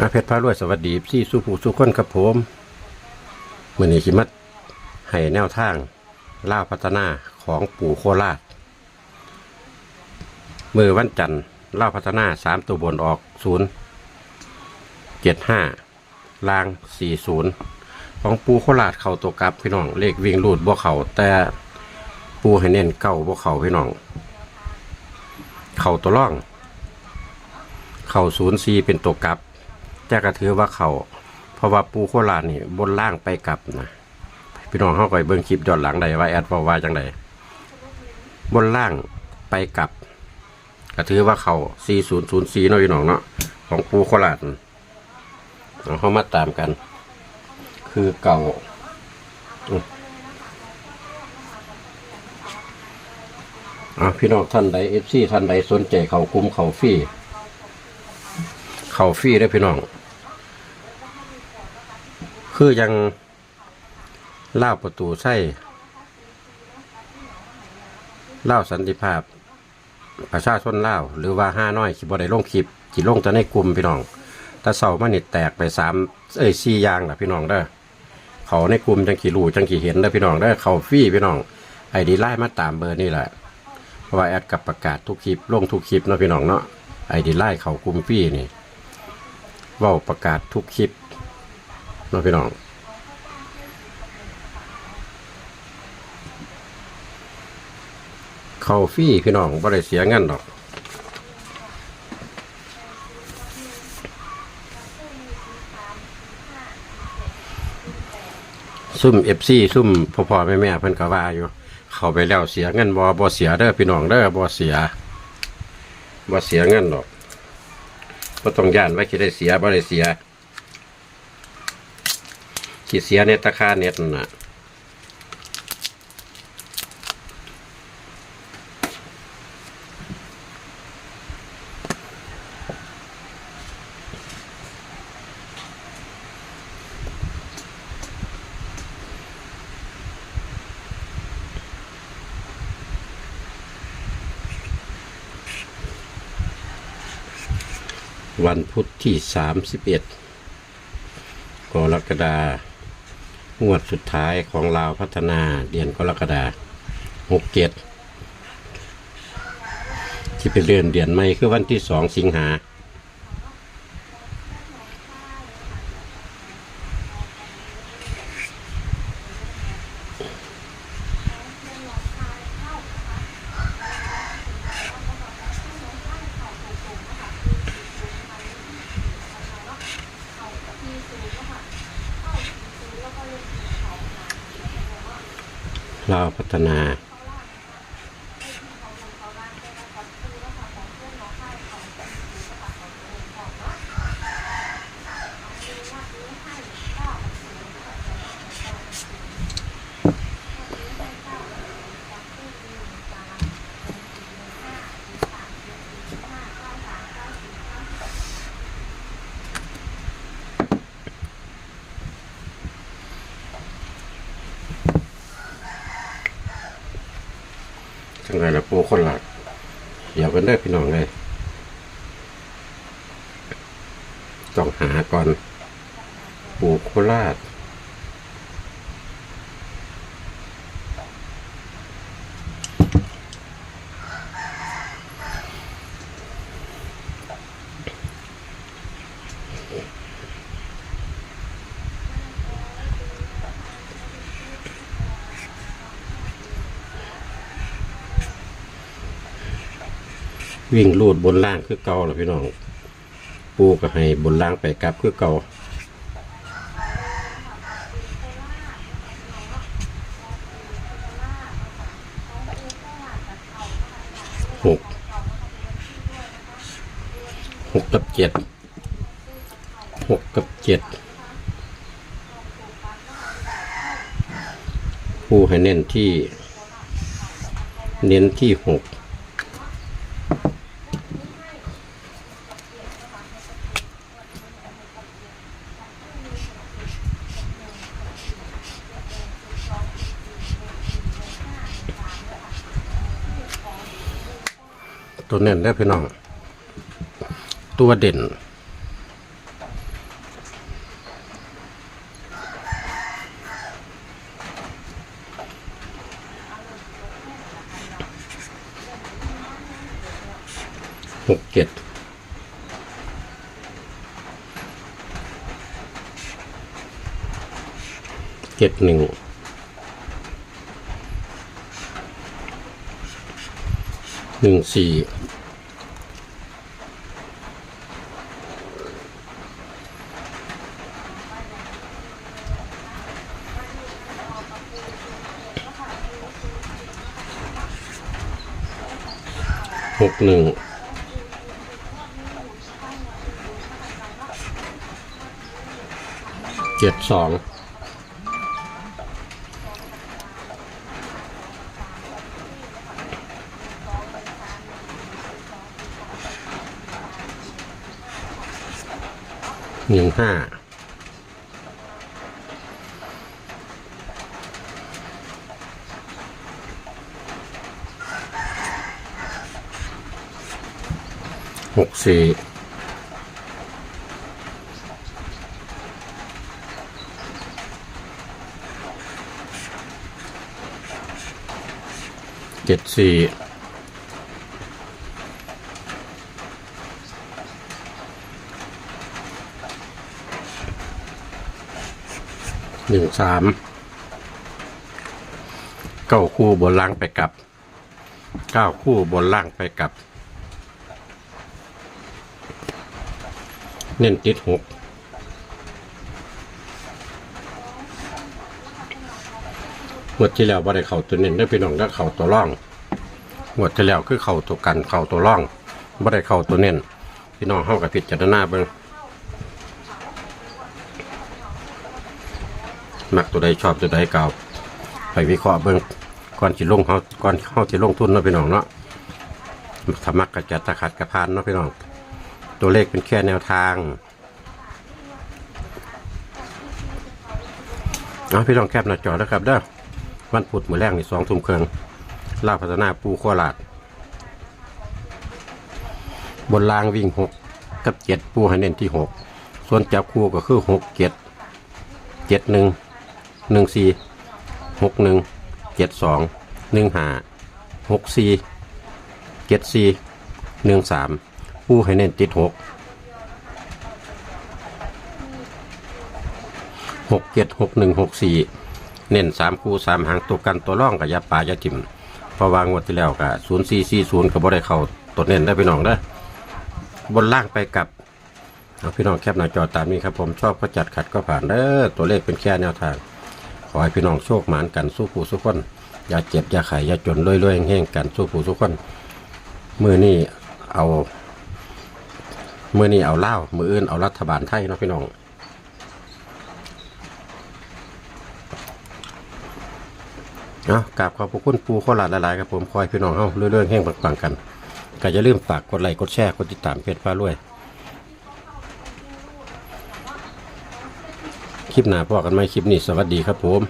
อาเพชรพารวยสวัสดีพี่สุภูสุคนครับผมมือนี้ขิมัดให้แนวทางล่าพัฒนาของปู่โคราช มือวันจันทร์ล่าพัฒนาสามตัวบนออกศูนย์เจ็ดห้าลางสี่ศูนย์ของปู่โคราชเข่าตัวกลับพี่น้อง เลขวิ่งรูดบ่เข่าแต่ปูให้เน้นเก้าบ่เข่าพี่น้อง เข่าตัวร่อง เข่าศูนย์ซีเป็นตัวกลับ แต่ก็ถือว่าเขาเพราะว่าปูโคราชนี่บนล่างไปกลับนะพี่น้องเข้าไปเบิ่งคลิปย้อนหลังใดว่าแอดว่าว่าจังใดบนล่างไปกลับก็ถือว่าเขา4004เนาะพี่น้องเนาะของปูโคราชเอาเข้ามาตามกัน คือเก่าอะพี่น้องท่านใดเอฟซีท่านใดสนใจเขาคุมเขาฟรีเขาฟรีได้พี่น้อง คือยังล่าประตูใส่ล่าสันติภาพ ประชาชนล่าหรือว่าห้าน้อยขีบได้ลงคลิปขีลงแต่ในกลุ่มพี่น้องแต่เสามันนี่แตกไปสามเอ้ยสี่ยางนะพี่น้องเด้อเขาในกลุ่มจังขี่รูจังขี่เห็นเด้อพี่น้องเด้อเขาฟรีพี่น้องไอดีไล่มาตามเบอร์นี่แหละเพราะว่าแอดกับประกาศทุกคลิปลงทุกคลิปเนาะพี่น้องเนาะไอดีไล่เขากลุ่มฟรีนี่ว้าประกาศทุกคลิป น้องพี่น้องเข้าฟรี่พี่น้องบ่ได้เสียเงินดอกซุ่มเอฟซีซุ่มพ่อพ่อแม่แม่เพิ่นก็ว่าอยู่ เข้าไปแล้วเสียเงินบ่บ่เสียเด้อพี่น้องเด้อบ่เสียบ่เสียเงินดอกก็ต้องย่านไว้คิดได้เสียบ่ได้เสีย คิดเสียเน็ตตะค่าเน็ตน่ะวันพุธที่สามสิบเอ็ดกรกฎาคม งวดสุดท้ายของลาวพัฒนาเดือนกรกฎาหกเจ็ดที่เป็นเดือนเดือนใหม่คือวันที่สองสิงหา เราพัฒนา ปูคนหลักเดี๋ยวกันได้พี่น้องเลยต้องหาก่อน ปูโคราช วิ่งลูดบนล่างคือเก่าเหรอพี่น้อง ปูก็ให้บนล่างไปกลับคือเก่าหกหกกับเจ็ดหกกับเจ็ดปูให้เน้นที่ เน้นที่หก ตัวเน้นได้พี่น้อง ตัวเด่น หกเจ็ดเจ็ดหนึ่ง หนึ่งสี่หกหนึ่งเจ็ดสอง หนึ่งห้าหกสี่เจ็ดสี่ หนึ่งสามเก้าคู่บนล่างไปกลับเก้าคู่บนล่างไปกลับ เน้นติดหกงวดที่แล้วบ่ได้เข่าตัวเน้นได้พี่น้องได้เข่าตัวร่องงวดที่แล้วคือเข่าตัวกันเข่าตัวร่องบ่ได้เข่าตัวเน้นพี่น้องเข้ากับผิดจัดหน้าเบิ่ง มักตัวใดชอบตัวใดเก่าไปวิเคราะห์เบิ่งก่อนสิลงเขาก่อนเขาสิลงทุนเนาะพี่น้องเนาะถ้ามักกระจัดตะขัดกระพานเนาะพี่น้อง ตัวเลขเป็นแค่แนวทางเอาพี่ลองแคปหน้าจอแล้วครับเด้อวันพุธมือแรกนี่สองทุ่มครึ่งล่าพัฒนาปูโคราดบนรางวิ่งหกกับเจ็ดปูให้เน้นที่หกส่วนจับคู่ก็คือหกเจ็ดเจ็ดหนึ่ง หนึ่งสี่หกหนึ่งเจ็ดสองหนึ่งห้าหกสี่เจ็ดสี่หนึ่งสามปูให้เน้นติดหกหกเจ็ดหกหนึ่งหกสี่เน้นสามคู่สามหางตัวกันตัวร่องกับยาป่ายาจิมพราะวางวดที่แล้วกับศูนย์สี่สี่ศูนย์กับบ่ได้เข้าตัวเน้นได้พี่น้องได้บนล่างไปกับเอาพี่น้องแคปหน้าจอตามนี้ครับผมชอบก็จัดขัดก็ผ่านเด้อตัวเลขเป็นแค่แนวทาง ขอให้พี่น้องโชคหมานกันสู้ผู้สู้คนอย่าเจ็บอย่าไข่อย่าจนรวยๆแห้งๆกันสู้ผู้สู้คนมือนี่เอามือนี่เอาเหล้ามืออื่นเอารัฐบาลไทยเนาะพี่น้องเอากราบขอบพระคุณปูโคราชหลายๆครับผมคอยพี่น้องเฮาเรื่องๆแห้งปังๆกันก็อย่าลืมฝากกดไลค์กดแชร์กดติดตามเพจฟ้ารวย คลิปหน้าพอกันไหมคลิปนี้สวัสดีครับผม